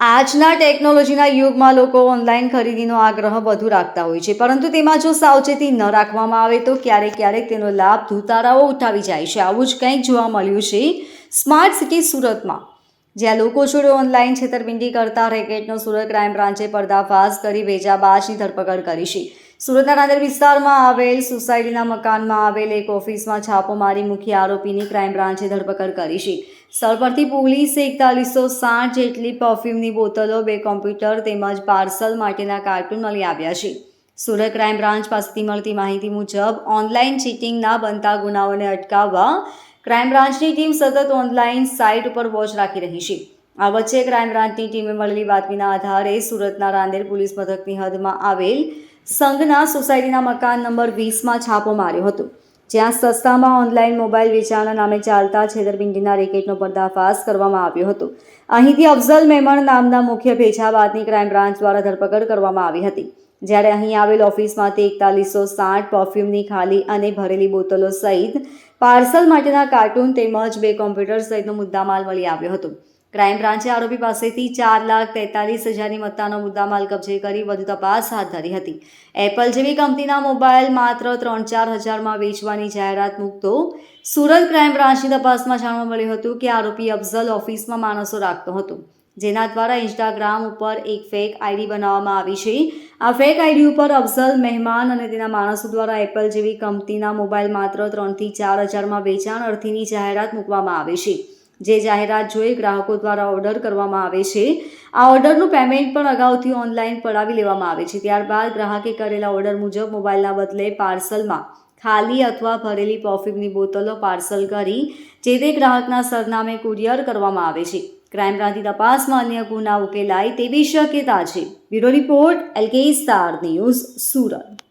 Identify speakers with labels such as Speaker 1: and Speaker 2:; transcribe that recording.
Speaker 1: આજના ટેકનોલોજીના યુગમાં લોકો ઓનલાઈન ખરીદીનો આગ્રહ વધુ રાખતા હોય છે. પરંતુ તેમાં જો સાવચેતી ન રાખવામાં આવે તો ક્યારેક ક્યારેક તેનો લાભ ધૂતારાઓ ઉઠાવી જાય છે. આવું જ કંઈક જોવા મળ્યું છે. સ્માર્ટ સિટી સુરતમાં જ્યાં લોકો જોડે ઓનલાઈન છેતરપિંડી કરતા રેકેટનો સુરત ક્રાઇમ બ્રાન્ચે પર્દાફાશ કરી વેચાબાજની ધરપકડ કરી છે. સુરતના નાંદેડ વિસ્તારમાં આવેલ સોસાયટીના મકાનમાં આવેલ એક ઓફિસમાં છાપો મારી મુખ્ય આરોપીની ક્રાઇમ બ્રાન્ચે ધરપકડ કરી છે. સ્થળ પરથી પોલીસે એકતાલીસો સાઠ જેટલી પરફ્યુમની બોટલો બે કોમ્પ્યુટર તેમજ પાર્સલ માટેના કાર્ટૂન મળી આવ્યા છે. સુરત ક્રાઇમ બ્રાન્ચ પાસેથી મળતી માહિતી મુજબ ઓનલાઈન ચીટિંગના બનતા ગુનાઓને અટકાવવા ક્રાઇમ બ્રાન્ચની ટીમ સતત ઓનલાઈન સાઇટ ઉપર વોચ રાખી રહી છે. આ વચ્ચે ક્રાઇમ બ્રાન્ચની ટીમે મળેલી બાતમીના આધારે સુરતના રાંદેર પોલીસ મથકની હદમાં આવેલ સંઘના સોસાયટીના મકાન નંબર વીસમાં છાપો માર્યો હતો. જ્યાં સસ્તામાં ઓનલાઈન મોબાઈલ વેચાણના નામે ચાલતા છેતરપિંડીના રેકેટનો પર્દાફાશ કરવામાં આવ્યો હતો. અહીંથી અફઝલ મેમણ નામના મુખ્ય ભેજાબાદની ક્રાઇમ બ્રાન્ચ દ્વારા ધરપકડ કરવામાં આવી હતી. જ્યારે અહીં આવેલ ઓફિસમાંથી એકતાલીસો સાઠ પરફ્યુમની ખાલી અને ભરેલી બોટલો સહિત પાર્સલ માટેના કાર્ટૂન તેમજ બે કોમ્પ્યુટર સહિતનો મુદ્દામાલ મળી આવ્યો હતો. ક્રાઇમ બ્રાન્ચે આરોપી પાસેથી ચાર લાખ તેતાલીસ હજારની મત્તાનો મુદ્દામાલ કબજે કરી વધુ તપાસ હાથ ધરી હતી. એપલ જેવી કંપનીના મોબાઈલ માત્ર ત્રણ ચાર હજારમાં વેચવાની જાહેરાત મૂકતો સુરત ક્રાઇમ બ્રાન્ચની તપાસમાં જાણવા મળ્યું હતું કે આરોપી અફઝલ ઓફિસમાં માણસો રાખતો હતો. જેના દ્વારા ઇન્સ્ટાગ્રામ ઉપર એક ફેક આઈડી બનાવવામાં આવી છે. આ ફેક આઈડી ઉપર અફઝલ મહેમાન અને તેના માણસો દ્વારા એપલ જેવી કંપનીના મોબાઈલ માત્ર ત્રણથી ચાર હજારમાં વેચાણ અર્થીની જાહેરાત મૂકવામાં આવે છે. જે જાહેરાત જોઈ ગ્રાહકો દ્વારા ઓર્ડર કરવામાં આવે છે. આ ઓર્ડરનું પેમેન્ટ પણ અગાઉથી ઓનલાઈન પડાવી લેવામાં આવે છે. ત્યારબાદ ગ્રાહકે કરેલા ઓર્ડર મુજબ મોબાઈલના બદલે પાર્સલમાં ખાલી અથવા ભરેલી પરફ્યુમની બોટલો પાર્સલ કરી, જે તે ગ્રાહકના સરનામે કુરિયર કરવામાં આવે છે. ક્રાઇમ બ્રાન્ચની તપાસમાં અન્ય ગુના ઉકેલાય તેવી શક્યતા છે bureau report LK star news Surat